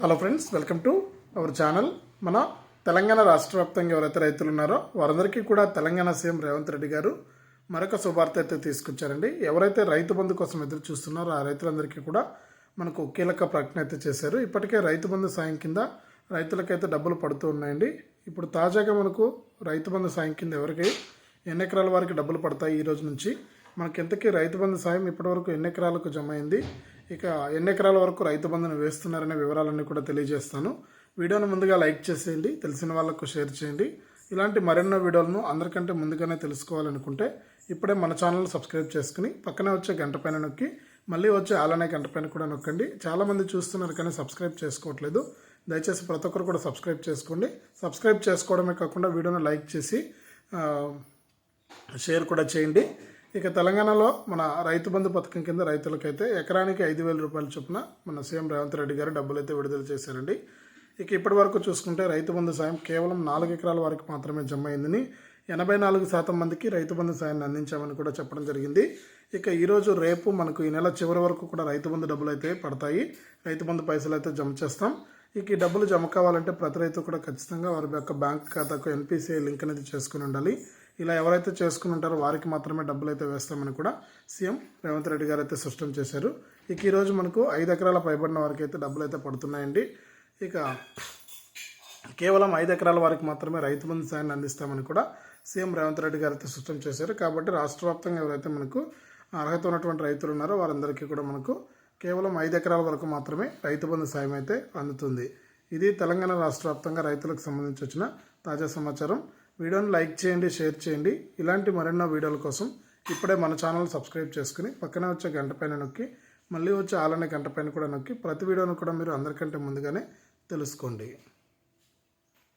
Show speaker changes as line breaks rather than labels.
Hello friends welcome to our channel మన తెలంగాణ రాష్ట్ర వ్యాప్తంగా ఎవరైతే రైతులు ఉన్నారో వారందరికీ కూడా తెలంగాణ సీఎం రేవంత్ రెడ్డి గారు మరొక శుభార్త అయితే తీసుకొచ్చారండి. ఎవరైతే రైతు బంధు కోసం ఎదురు చూస్తున్నారో ఆ రైతులందరికీ కూడా మనకు కీలక ప్రకటన అయితే చేశారు. ఇప్పటికే రైతు బంధు సాయం కింద రైతులకైతే డబ్బులు పడుతూ ఉన్నాయండి. ఇప్పుడు తాజాగా మనకు రైతు బంధు సాయం కింద ఎవరికి ఎన్ని ఎకరాల వారికి డబ్బులు పడతాయి ఈ రోజు నుంచి? మనకి ఎంతకీ రైతు బంధు సాయం ఇప్పటివరకు ఎన్ని ఎకరాలకు జమ అయింది? ఇక ఎన్ని ఎకరాల వరకు రైతు బంధును వేస్తున్నారనే వివరాలన్నీ కూడా తెలియజేస్తాను. వీడియోను ముందుగా లైక్ చేసేయండి తెలిసిన వాళ్ళకు షేర్ చేయండి. ఇలాంటి మరెన్నో వీడియోలను అందరికంటే ముందుగానే తెలుసుకోవాలనుకుంటే ఇప్పుడే మన ఛానల్ సబ్స్క్రైబ్ చేసుకుని పక్కనే వచ్చే గంట పైన నొక్కి మళ్ళీ వచ్చే ఆలనే గంట పైన కూడా నొక్కండి. చాలామంది చూస్తున్నారు కానీ సబ్స్క్రైబ్ చేసుకోవట్లేదు. దయచేసి ప్రతి ఒక్కరు కూడా సబ్స్క్రైబ్ చేసుకోండి. సబ్స్క్రైబ్ చేసుకోవడమే కాకుండా వీడియోను లైక్ చేసి షేర్ కూడా చేయండి. ఇక తెలంగాణలో మన రైతు బంధు పథకం కింద రైతులకైతే ఎకరానికి ఐదు వేల రూపాయల చొప్పున మన సీఎం రేవంత్ రెడ్డి గారు డబ్బులు అయితే విడుదల చేశారండి. ఇక ఇప్పటి వరకు చూసుకుంటే రైతు బంధు సాయం కేవలం నాలుగు ఎకరాల వరకు మాత్రమే జమ అయిందని ఎనభై నాలుగు శాతం మందికి రైతు బంధు సాయాన్ని అందించామని కూడా చెప్పడం జరిగింది. ఇక ఈరోజు రేపు మనకు ఈ నెల చివరి వరకు కూడా రైతు బంధు డబ్బులు అయితే పడతాయి. రైతు బంధు పైసలు అయితే జమ చేస్తాం. ఇక ఈ డబ్బులు జమ కావాలంటే ప్రతి రైతు కూడా ఖచ్చితంగా వారి యొక్క బ్యాంక్ ఖాతాకు ఎన్పిసిఐ లింక్ అనేది చేసుకుని ఉండాలి. ఇలా ఎవరైతే చేసుకుని ఉంటారో వారికి మాత్రమే డబ్బులు అయితే వేస్తామని కూడా సీఎం రేవంత్ రెడ్డి గారు అయితే స్పష్టం చేశారు. ఇక ఈరోజు మనకు ఐదు ఎకరాల పైబడిన వారికి అయితే డబ్బులు అయితే పడుతున్నాయండి. ఇక కేవలం ఐదు ఎకరాల వారికి మాత్రమే రైతు బంధు సాయాన్ని అందిస్తామని కూడా సీఎం రేవంత్ రెడ్డి గారు అయితే స్పష్టం చేశారు. కాబట్టి రాష్ట్ర వ్యాప్తంగా ఎవరైతే మనకు అర్హత ఉన్నటువంటి రైతులు ఉన్నారో వారందరికీ కూడా మనకు కేవలం ఐదు ఎకరాల వరకు మాత్రమే రైతు బంధు సాయం అయితే అందుతుంది. ఇది తెలంగాణ రాష్ట్ర వ్యాప్తంగా రైతులకు సంబంధించి వచ్చిన తాజా సమాచారం. వీడియోని లైక్ చేయండి షేర్ చేయండి. ఇలాంటి మరెన్నో వీడియోల కోసం ఇప్పుడే మన ఛానల్ సబ్స్క్రైబ్ చేసుకుని పక్కనే వచ్చే గంట పైన నొక్కి మళ్ళీ వచ్చే ఆలనే గంట పైన కూడా నొక్కి ప్రతి వీడియోను కూడా మీరు అందరికంటే ముందుగానే తెలుసుకోండి.